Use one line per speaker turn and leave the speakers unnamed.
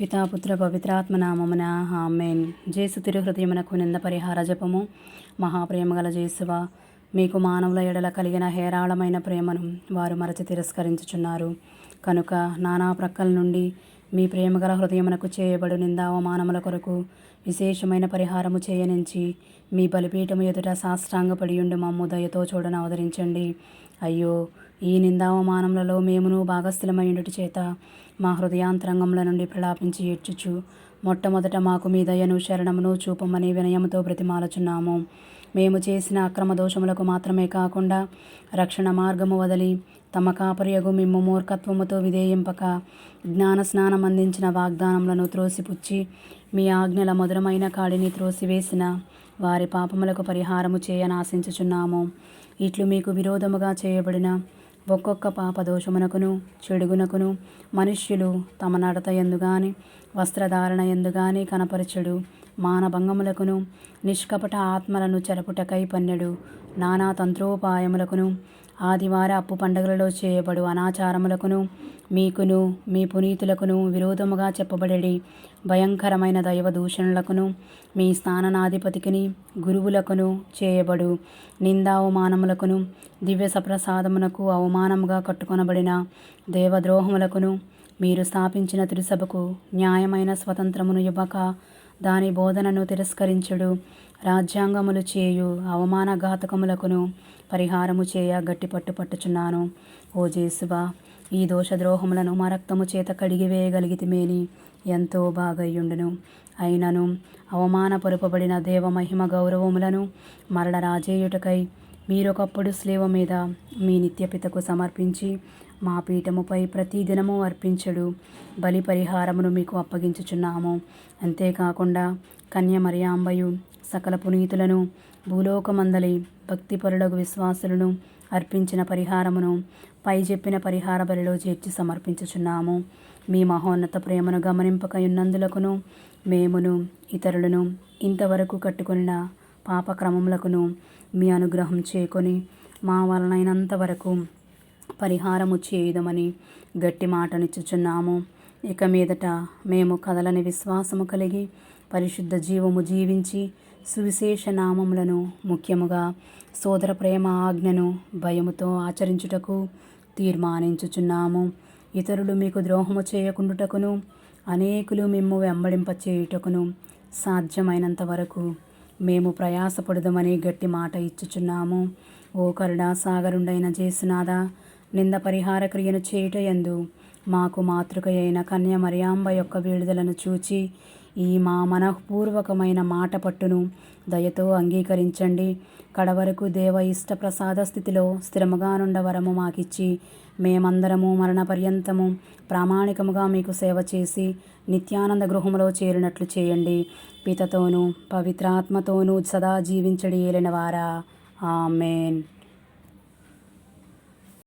పితాపుత్ర పవిత్రాత్మ నామమున ఆమెన్. జేసు తిరు హృదయమునకు నింద పరిహార జపము. మహాప్రేమగల జేసువ మీకు మానవుల ఎడల కలిగిన హేరాళమైన ప్రేమను వారు మరచి తిరస్కరించుచున్నారు. కనుక నానా ప్రక్కల నుండి మీ ప్రేమగల హృదయమునకు చేయబడు నిందావమానముల కొరకు విశేషమైన పరిహారము చేయనించి మీ బలిపీఠము ఎదుట సాష్టాంగపడియుండి మమ్ము దయతో చూడను అవతరించండి అయ్యో ఈ నిందావమానములలో మేమును భాగస్థులమైండుటి చేత మా హృదయాంతరంగముల నుండి ప్రలాపించి ఏడ్చుచు మొట్టమొదట మాకు మీ దయను శరణమును చూపమని వినయముతో బ్రతిమాలుచున్నాము. మేము చేసిన అక్రమ దోషములకు మాత్రమే కాకుండా రక్షణ మార్గము వదలి తమ కాపరియగు మిమ్ము మూర్ఖత్వముతో విధేయింపక జ్ఞాన స్నానం అందించిన వాగ్దానములను త్రోసిపుచ్చి మీ ఆజ్ఞల మధురమైన కాడిని త్రోసివేసిన వారి పాపములకు పరిహారము చేయనాశించుచున్నాము. ఇట్లు మీకు విరోధముగా చేయబడిన ఒక్కొక్క పాపదోషమునకును చెడుగునకును మనుష్యులు తమ నడత ఎందుగాని వస్త్రధారణ ఎందుగాని కనపరచడు. మానభంగములకును నిష్కపట ఆత్మలను చెరపుటకై పన్నెడు. నానా తంత్రోపాయములకును ఆదివార అప్పు పండగలలో చేయబడు అనాచారములకును మీకును మీ పునీతులకును విరోధముగా చెప్పబడి భయంకరమైన దైవ దూషణలకును మీ స్థాననాధిపతికిని గురువులకును చేయబడు. నిందావమానములకును దివ్య సప్రసాదమునకు అవమానముగా కట్టుకొనబడిన దేవద్రోహములకును మీరు స్థాపించిన తిరుసభకు న్యాయమైన స్వతంత్రమును ఇవ్వక దాని బోధనను తిరస్కరించుడు. రాజ్యాంగములు చేయు అవమానఘాతకములకును పరిహారము చేయ గట్టి పట్టు పట్టుచున్నాను. ఓ జేసుబా ఈ దోషద్రోహములను మా రక్తము చేత కడిగివేయగలిగితిమేని ఎంతో బాగయ్యుండును. అయినను అవమానపరుపబడిన దేవమహిమ గౌరవములను మరల రాజేయుటకై మీరొకప్పుడు స్లేవ మీద మీ నిత్యపితకు సమర్పించి మా పీఠముపై ప్రతిదినము అర్పించడు. బలి పరిహారమును మీకు అప్పగించుచున్నాము. అంతేకాకుండా కన్య మరియాంబయు సకల పునీతులను భూలోకమందలి భక్తిపరులకు విశ్వాసులను అర్పించిన పరిహారమును పై చెప్పిన పరిహార బలిలో చేర్చి సమర్పించుచున్నాము. మీ మహోన్నత ప్రేమను గమనింపకయున్నందులకును మేమును ఇతరులను ఇంతవరకు కట్టుకున్న పాపక్రమములకును మీ అనుగ్రహం చేకొని మా వలనైనంత వరకు పరిహారము చేయుదమని గట్టి మాటనిచ్చుచున్నాము. ఇక మీదట మేము కదలని విశ్వాసము కలిగి పరిశుద్ధ జీవము జీవించి సువిశేష నామములను ముఖ్యముగా సోదర ప్రేమ ఆజ్ఞను భయముతో ఆచరించుటకు తీర్మానించుచున్నాము. ఇతరులు మీకు ద్రోహము చేయకుండుటకును అనేకులు మిమ్ము వెంబడింప చేయుటకును సాధ్యమైనంత వరకు మేము ప్రయాసపడుదమని గట్టి మాట ఇచ్చుచున్నాము. ఓ కరుడా సాగరుండైన జేసునాథ నింద పరిహార క్రియను చేయుటయందు మాకు మాతృక అయిన కన్య మరియాంబ యొక్క విడుదలను చూచి ఈ మా మనఃపూర్వకమైన మాట పట్టును. దయతో అంగీకరించండి. కడవరకు దేవ ఇష్ట ప్రసాద స్థితిలో స్థిరముగా నుండవరము మాకిచ్చి మేమందరము మరణ పర్యంతము ప్రామాణికముగా మీకు సేవ చేసి నిత్యానంద గృహములో చేరినట్లు చేయండి. పితతోనూ పవిత్రాత్మతోనూ సదా జీవించడి ఏలినవారా ఆమెన్.